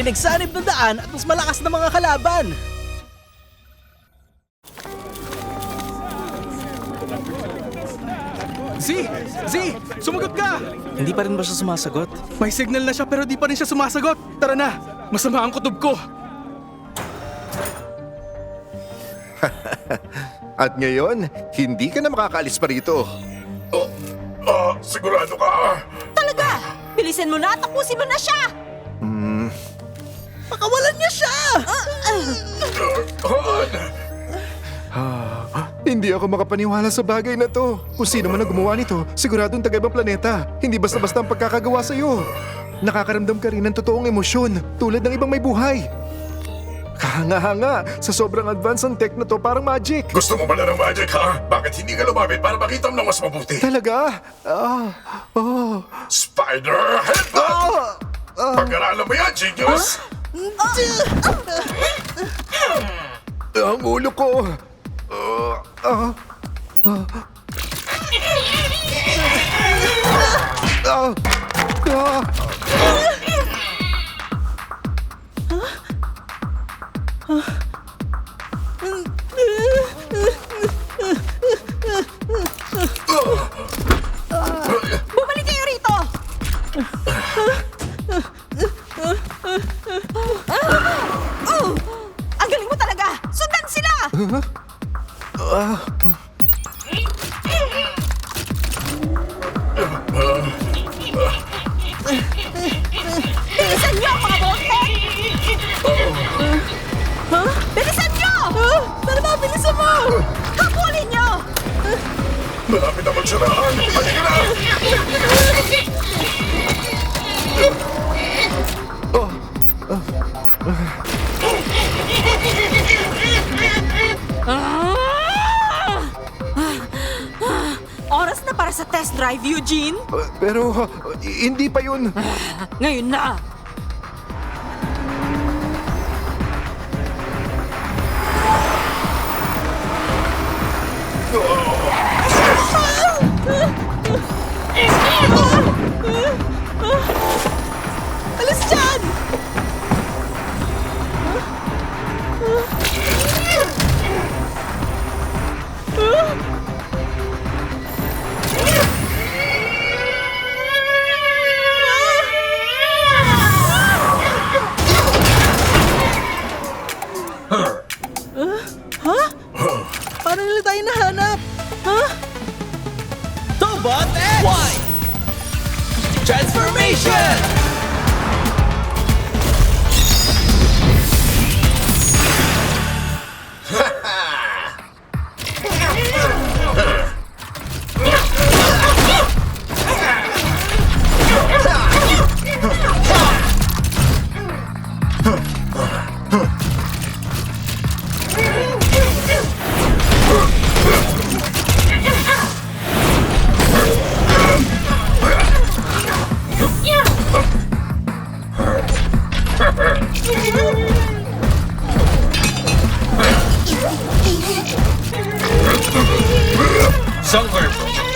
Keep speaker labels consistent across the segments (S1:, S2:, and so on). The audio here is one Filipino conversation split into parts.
S1: pinagsanib ng daan at mas malakas na mga kalaban.
S2: Z! Z! Sumagot ka!
S1: Hindi pa rin ba siya sumasagot?
S2: May signal na siya pero di pa rin siya sumasagot. Tara na! Masama ang kutob ko!
S3: At ngayon, hindi ka na makakaalis pa rito.
S4: Oh, ah, sigurado ka?
S5: Talaga! Bilisan mo na, tapusin mo na siya!
S1: Pakawalan niya siya!
S4: Han!
S3: Hindi ako makapaniwala sa bagay na to. Kung sino man ang gumawa nito, siguradong taga ibang planeta. Hindi basta-basta ang pagkakagawa sa'yo. Nakakaramdam ka rin ng totoong emosyon, tulad ng ibang may buhay. Kahanga-hanga, sa sobrang advance ang tech na to, parang magic.
S4: Gusto mo pala ng magic, ha? Bakit hindi ka lumapit para makita mo ng mas mabuti?
S3: Talaga? Ah, oh,
S4: Spider Headbutt!
S3: ah,
S4: Pag-aralan mo yan, genius!
S3: Ang ulo ko. Ah, ah, ah. Ah, ah.
S5: Bumalik Oras na para sa test drive, Eugene!
S3: Pero ah, hindi pa yun.
S5: Ngayon na!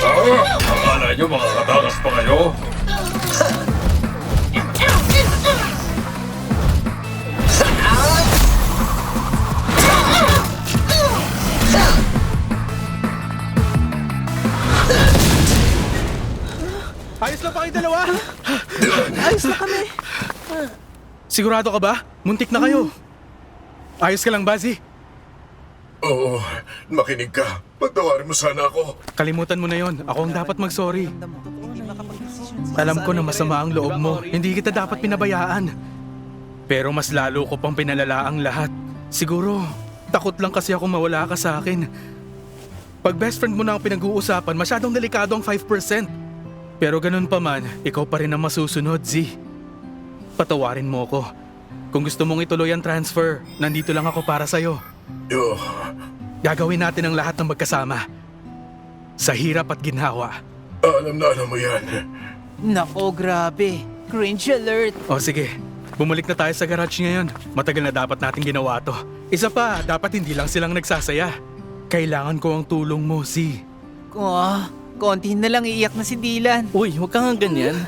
S4: Pupunta? Akala niyo makakatakas pa kayo?
S2: Ayos lang pa kayo dalawa!
S1: Ayos na kami.
S2: Sigurado ka ba? Muntik na kayo. Ayos ka lang, Bazi.
S4: Oo, makinig ka. Pagtawarin mo sana ako.
S2: Kalimutan mo na yon. Ako ang dapat mag-sorry. Alam ko na masama ang loob mo. Hindi kita dapat pinabayaan. Pero mas lalo ko pang pinalala ang lahat. Siguro, takot lang kasi ako mawala ka sa akin. Pag best friend mo na ang pinag-uusapan, masyadong delikado ang 5%. Pero ganun pa man, ikaw pa rin ang masusunod, Z. Patawarin mo ako. Kung gusto mong ituloy ang transfer, nandito lang ako para sa'yo.
S4: Yo,
S2: Gagawin natin ang lahat ng magkasama. Sa hirap at ginhawa.
S4: alam na alam mo yan.
S6: Nako, grabe. Cringe alert.
S2: O sige, bumalik na tayo sa garage ngayon. Matagal na dapat natin ginawa to. Isa pa, dapat hindi lang silang nagsasaya. Kailangan ko ang tulong mo, Z.
S6: Oh, konti na lang iiyak na si Dylan.
S1: Uy, huwag kang ganyan.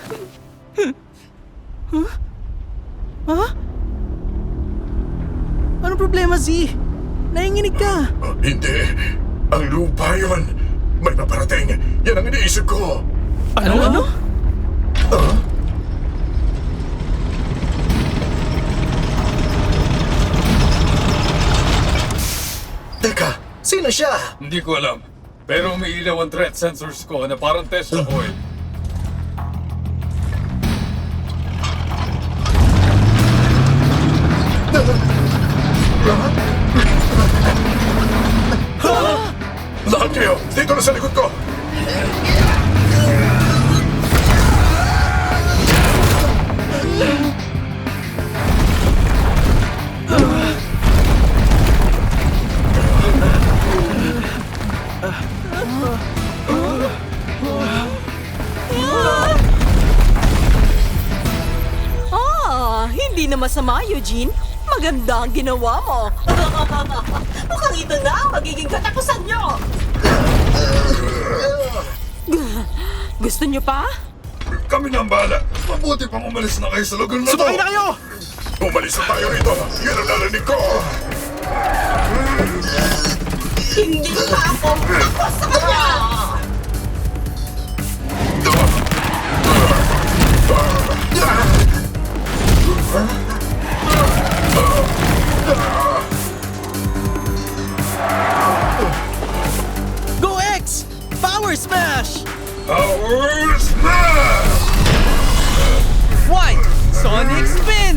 S1: Anong problema, Z? Nainginig ka.
S4: Ah, hindi. Ang lupa yun. May paparating. Yan ang iniisip ko.
S2: Ano? Ano?
S3: Teka, sino siya?
S7: Hindi ko alam. Pero umiilaw ang threat sensors ko na parang Tesla coil.
S5: Hindi na masama, Eugene. Maganda ang ginawa mo. Mukhang ito na ang magiging katapusan nyo. Gusto nyo pa?
S4: Kami na ang bahala. Mabuti pang umalis na kayo sa lugar na to.
S2: Sumakay na kayo!
S4: Umalis na tayo rito. Yan ang narinig ko.
S1: Power Smash!
S4: Power Smash!
S1: Y! Sonic Spin!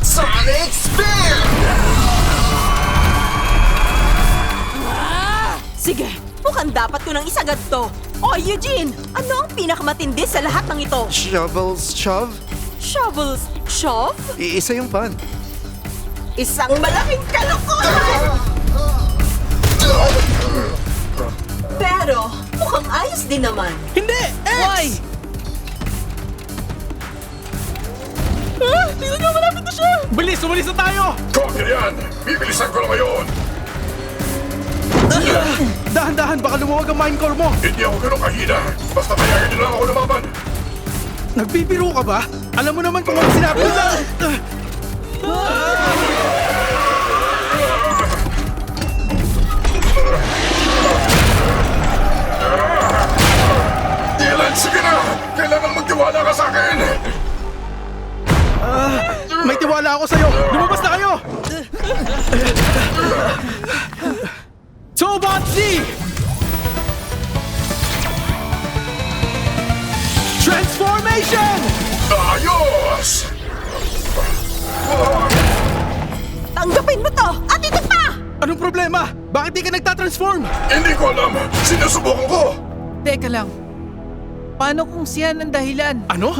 S3: Sonic Spin!
S5: Sige, mukhang dapat ko nang isagad to. O Eugene, ano ang pinakamatindi sa lahat ng ito?
S3: Shovels shove?
S5: Shovels, shove?
S3: Iisa yung pan.
S5: Isang malaking kalokohan! Pero, mukhang ayos din naman.
S1: Hindi! X! Y! Ah! Tingnan nyo, malapit na siya!
S2: Bilis! Umalis na tayo!
S4: Kopya yan! Bibilisan ko na ngayon!
S2: Dahan-dahan, baka lumuwag ang mine core mo!
S4: Hindi ako ganun kahina. Basta payagan lang ako lumaban.
S2: Nagbibiro ka ba? Alam mo naman kung ano sinabi ko na...
S4: Dylan, ka sa akin!
S2: May tiwala ako sa'yo! Lumabas na kayo! Tobot Z! Transformation!
S4: Ayos!
S5: Tanggapin mo to! At ito pa!
S2: Anong problema? Bakit di ka nagtatransform?
S4: Hindi ko alam. Sinusubukan ko.
S6: Teka lang. Paano kung siya ang dahilan?
S2: Ano?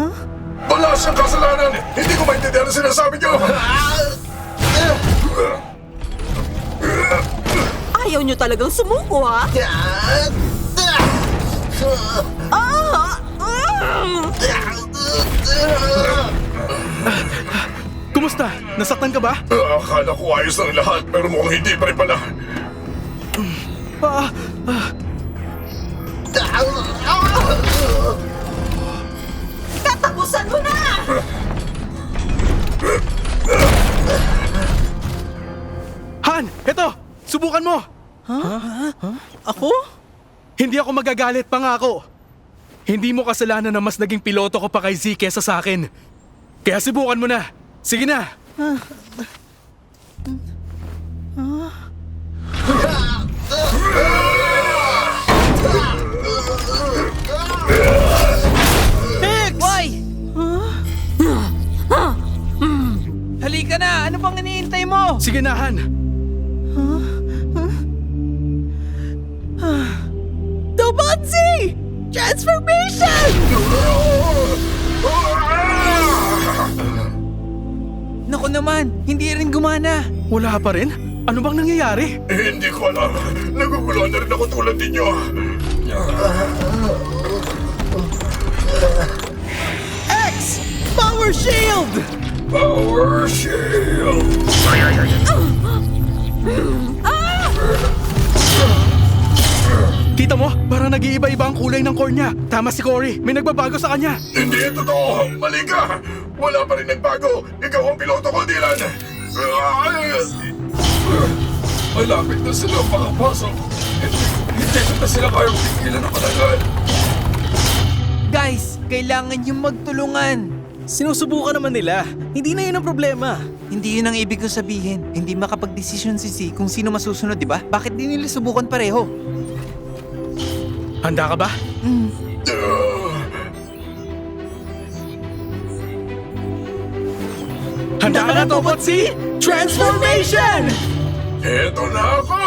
S4: Wala siyang kasalanan. Hindi ko maintindihan ang sinasabi niyo.
S5: Ayaw nyo talagang sumuko, ha? Ah!
S2: Kumusta? Nasaktan ka ba?
S4: Ah, Akala ko ayos ng lahat, pero mukhang hindi pa rin pala.
S2: Ah, Subukan mo!
S1: Ako?
S2: Hindi ako magagalit, pangako. Hindi mo kasalanan na mas naging piloto ko pa kay Z kesa sa akin. Kaya subukan mo na. Sige na.
S1: X!
S6: Why? Halika na! Ano bang iniintay mo?
S2: Sige na, Han.
S1: Tobot Z! Transformation!
S6: Naku naman, hindi rin gumana.
S2: Wala pa rin? Ano bang nangyayari?
S4: Hindi ko alam. Naguguluhan na rin ako tulad ninyo.
S1: X! Power Shield!
S4: Power Shield!
S2: Kita mo? Parang nag-iiba-iba ang kulay ng core niya. Tama si Cory. May nagbabago sa kanya.
S4: Hindi totoo. Mali ka. Wala pa rin nagbago. Ikaw ang piloto ko, Dylan. Ah,
S7: Malapit na sila makapasok. Hindi, hindi ko na sila kayang pigilan ng matagal.
S6: Guys, kailangan yung magtulungan.
S1: Sinusubukan naman nila. Hindi na yun ang problema.
S6: Hindi yun ang ibig ko sabihin. Hindi makapag-desisyon si Z kung sino masusunod, di ba? Bakit di nila subukan pareho?
S2: Handa ka ba? Handa ka na, Tobot C? Transformation!
S7: Eto na ako!